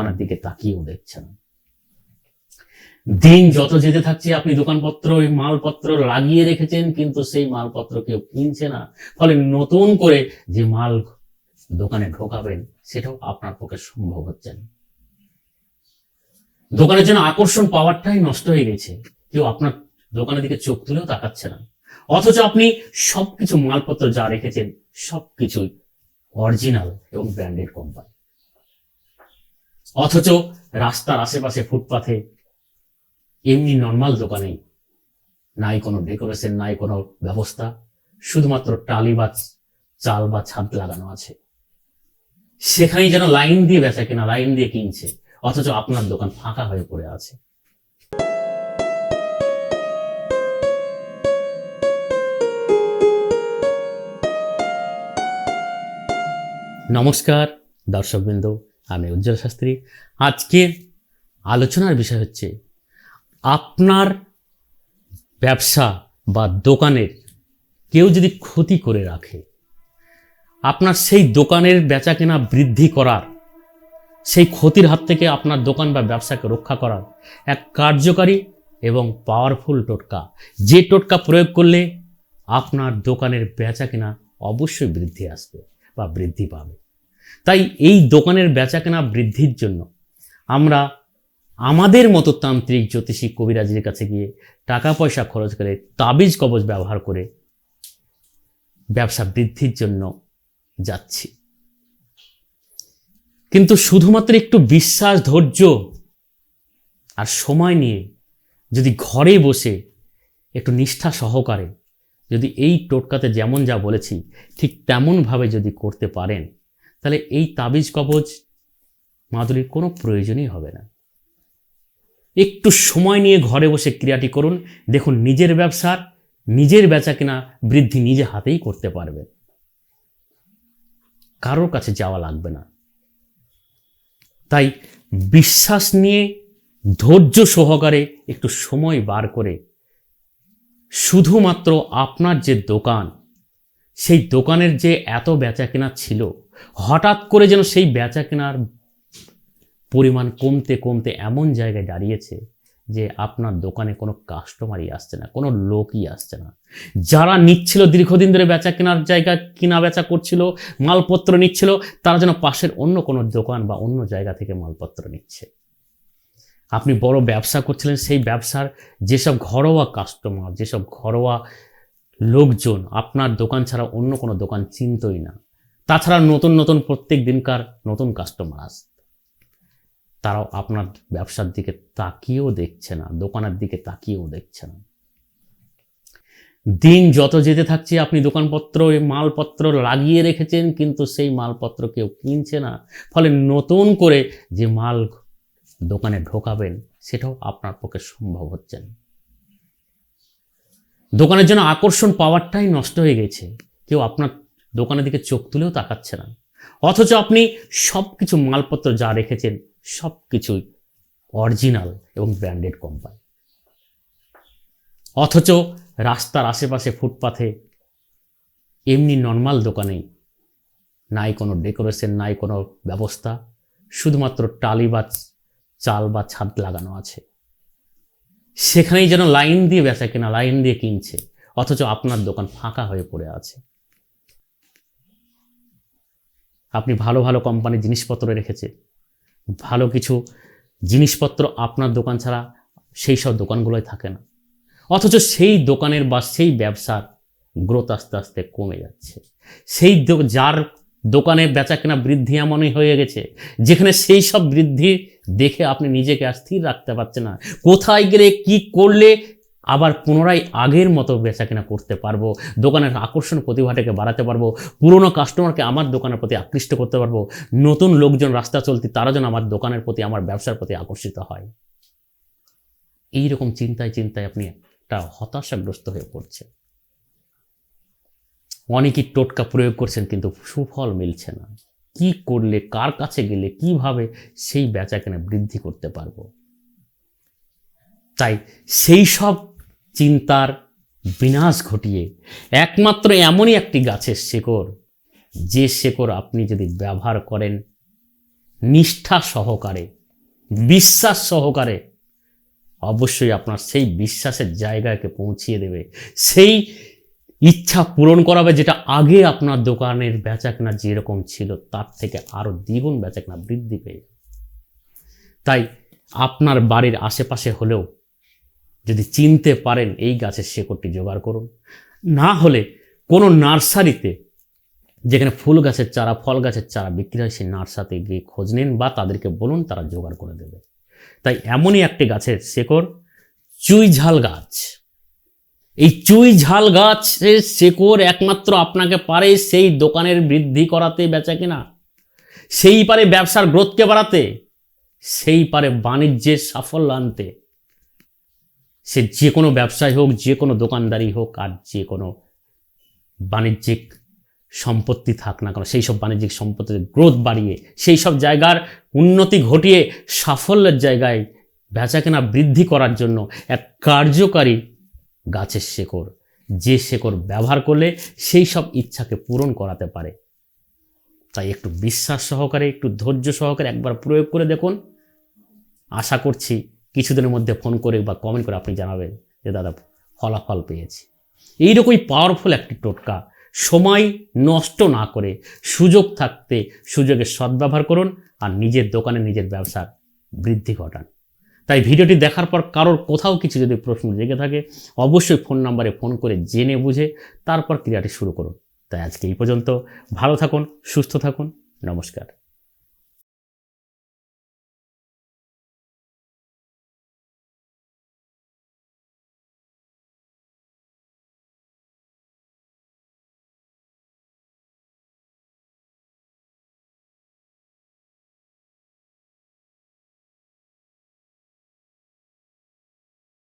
দোকানের দিকে তাকিয়েও দেখছে না দিন যত যেতে থাকছে, আপনি দোকানপত্র মালপত্র লাগিয়ে রেখেছেন, কিন্তু সেই মালপত্র কেউ কিনছে না। ফলে নতুন করে যে মাল দোকানে ঢোকাবেন, সেটাও আপনার পক্ষে সম্ভব হচ্ছে না। দোকানের জন্য আকর্ষণ পাওয়ারটাই নষ্ট হয়ে গেছে। কেউ আপনার দোকানের দিকে চোখ তুলেও তাকাচ্ছে না। অথচ আপনি সবকিছু মালপত্র যা রেখেছেন, সবকিছুই অরিজিনাল এবং ব্র্যান্ডেড কোম্পানি অথচ রাস্তার আশেপাশে ফুটপাথে এমনি নর্মাল দোকানে নাই কোনো ডেকোরেশন নাই কোনো ব্যবস্থা, শুধুমাত্র টালি বা চাল বা ছাদ লাগানো আছে। সেখানেই যেন লাইন দিয়ে বেচা কিনা, লাইন দিয়ে কিনছে, অথচ আপনার দোকান ফাঁকা হয়ে পড়ে আছে। নমস্কার, দর্শকবৃন্দ। আমি উজ্জ্বল শাস্ত্রী। আজকে আলোচনার বিষয় হচ্ছে, আপনার ব্যবসা বা দোকানের কেউ যদি ক্ষতি করে রাখে, আপনার সেই দোকানের বেচা কেনা বৃদ্ধি করার, সেই ক্ষতির হাত থেকে আপনার দোকান বা ব্যবসাকে রক্ষা করার এক কার্যকারী এবং পাওয়ারফুল টোটকা। যে টোটকা প্রয়োগ করলে আপনার দোকানের বেচা কেনা অবশ্যই বৃদ্ধি আসবে বা বৃদ্ধি পাবে। তাই এই দোকানের বেচা কেনা বৃদ্ধির জন্য আমরা আমাদের মতো তান্ত্রিক জ্যোতিষী কবিরাজের কাছে গিয়ে টাকা পয়সা খরচ করে তাবিজ কবজ ব্যবহার করে ব্যবসা বৃদ্ধির জন্য যাচ্ছি। কিন্তু শুধুমাত্র একটু বিশ্বাস, ধৈর্য আর সময় নিয়ে যদি ঘরে বসে একটু নিষ্ঠা সহকারে যদি এই টোটকাতে যেমন যা বলেছি ঠিক তেমনভাবে যদি করতে পারেন তাহলে এই তাবিজ কবজ মাদুরির কোনো প্রয়োজনই হবে না। একটু সময় নিয়ে ঘরে বসে ক্রিয়াটি করুন। দেখুন, নিজের ব্যবসার নিজের বেচা কিনা বৃদ্ধি নিজে হাতেই করতে পারবে। কারোর কাছে যাওয়া লাগবে না। তাই বিশ্বাস নিয়ে, ধৈর্য সহকারে একটু সময় বার করে শুধুমাত্র আপনার যে দোকান, সেই দোকানের যে এত বেচা কেনা ছিল হঠাৎ করে যেন সেই বেচা কেনার পরিমাণ কমতে কমতে এমন জায়গায় দাঁড়িয়েছে যে আপনার দোকানে কোনো কাস্টমারই আসছে না, কোনো লোকই আসছে না। যারা নিচ্ছিল দীর্ঘদিন ধরে বেচা কেনার জায়গা, কিনা বেচা করছিল, মালপত্র নিচ্ছিল, তারা যেন পাশের অন্য কোনো দোকান বা অন্য জায়গা থেকে মালপত্র নিচ্ছে। আপনি বড় ব্যবসা করছিলেন, সেই ব্যবসার যেসব ঘরোয়া কাস্টমার যেসব ঘরোয়া লোকজন, আপনার দোকান ছাড়া অন্য কোনো দোকান চিনতই না। তাছাড়া নতুন নতুন প্রত্যেক দিনকার নতুন কাস্টমার আস তারাও আপনার ব্যবসার দিকে তাকিয়েও দেখছে না, দোকানের দিকে তাকিয়েও দেখছে না। দিন যত যেতে থাকছে, আপনি দোকানপত্র, মালপত্র লাগিয়ে রেখেছেন, কিন্তু সেই মালপত্র কেউ কিনছে না। ফলে নতুন করে যে মাল দোকানে ঢোকাবেন, সেটাও আপনার পক্ষে সম্ভব হচ্ছে না। দোকানের জন্য আকর্ষণ পাওয়ারটাই নষ্ট হয়ে গেছে। কেউ আপনার দোকানের দিকে চোখ তুলেও তাকাচ্ছে না। অথচ আপনি সব কিছু মালপত্র যা রেখেছেন সব কিছুই অরিজিনাল এবং ব্র্যান্ডেড কোম্পানি অথচ রাস্তার আশেপাশে ফুটপাথে এমনি নর্মাল দোকানেই নাই কোনো ডেকোরেশন নাই কোনো ব্যবস্থা, শুধুমাত্র টালি বা চাল বা ছাদ লাগানো আছে। সেখানেই যেন লাইন দিয়ে বেচা কিনা, লাইন দিয়ে কিনছে, অথচ আপনার দোকান ফাঁকা হয়ে পড়ে আছে। আপনি ভালো ভালো কোম্পানির জিনিসপত্র রেখেছে। ভালো কিছু জিনিসপত্র আপনার দোকান ছাড়া সেই সব দোকানগুলোই থাকে না। অথচ সেই দোকানের বা সেই ব্যবসার গ্রোথ আস্তে আস্তে কমে যাচ্ছে। সেই যার দোকানে বেচা কেনা বৃদ্ধি এমনই হয়ে গেছে, যেখানে সেই সব বৃদ্ধি দেখে আপনি নিজেকে আর স্থির রাখতে পারছেন না। কোথায় গেলে কি করলে আবার পুনরায় আগের মতো বেচা কেনা করতে পারব, দোকানের আকর্ষণ প্রতিভাটাকে বাড়াতে পারব, পুরনো কাস্টমারকে আমার দোকানের প্রতি আকৃষ্ট করতে পারব, নতুন লোকজন রাস্তা চলতি তারা যেন আমার দোকানের প্রতি, আমার ব্যবসার প্রতি আকর্ষিত হয়। এই রকম চিন্তায় চিন্তায় আপনি একটা হতাশাগ্রস্ত হয়ে পড়ছে অনেকেই টোটকা প্রয়োগ করছেন কিন্তু সুফল মিলছে না। কি করলে, কার কাছে গেলে, কীভাবে সেই বেচা কেনা বৃদ্ধি করতে পারব? তাই সেই সব চিন্তার বিনাশ ঘটিয়ে একমাত্র এমনই একটি গাছের শেকড়, যে শেকড় আপনি যদি ব্যবহার করেন নিষ্ঠা সহকারে, বিশ্বাস সহকারে, অবশ্যই আপনার সেই বিশ্বাসের জায়গাকে পৌঁছিয়ে দেবে সেই ইচ্ছা পূরণ করাবে যেটা আগে আপনার দোকানের বেচাকেনা যেরকম ছিল, তার থেকে আরও দ্বিগুণ বেচাকেনা বৃদ্ধি পেয়ে। তাই আপনার বাড়ির আশেপাশে হলেও যদি চিনতে পারেন এই গাছের শেকড়টি জোগাড় করুন। না হলে কোনো নার্সারিতে যেখানে ফুল গাছের চারা, ফল গাছের চারা বিক্রি হয়, সেই নার্সাতে গিয়ে খোঁজ নিন বা তাদেরকে বলুন, তারা জোগাড় করে দেবে। তাই এমনই একটি গাছের শেকড়, চুই ঝাল গাছ। এই চুই ঝাল গাছের শেকড় একমাত্র আপনাকে পারে সেই দোকানের বৃদ্ধি করাতে বেচা কিনা। সেই পারে ব্যবসার গ্রোথকে বাড়াতে, সেই পারে বাণিজ্যের সাফল্য আনতে। সে যে কোনো ব্যবসায় হোক, যে কোনো দোকানদারি হোক আর যে কোনো বাণিজ্যিক সম্পত্তি থাক না কেন, সেই সব বাণিজ্যিক সম্পত্তির গ্রোথ বাড়িয়ে, সেই সব জায়গার উন্নতি ঘটিয়ে সাফল্যের জায়গায় বেচাকেনা বৃদ্ধি করার জন্য এক কার্যকারী গাছের শেকড়, যে শেকড় ব্যবহার করলে সেই সব ইচ্ছাকে পূরণ করাতে পারে। তাই একটু বিশ্বাস সহকারে, একটু ধৈর্য সহকারে একবার প্রয়োগ করে দেখুন। আশা করছি কিছুদিনের মধ্যে ফোন করে বা কমেন্ট করে আপনি জানাবেন যে দাদা ফলাফল পেয়েছি। এইরকমই পাওয়ারফুল একটি টোটকা। সময় নষ্ট না করে সুযোগ থাকতে সুযোগের সদ্ব্যবহার করুন আর নিজের দোকানে নিজের ব্যবসার বৃদ্ধি ঘটান। তাই ভিডিওটি দেখার পর কারোর কোথাও কিছু যদি প্রশ্ন জেগে থাকে, অবশ্যই ফোন নাম্বারে ফোন করে জেনে বুঝে তারপর ক্রিয়াটি শুরু করুন। তাই আজকে এই পর্যন্ত ভালো থাকুন, সুস্থ থাকুন, নমস্কার।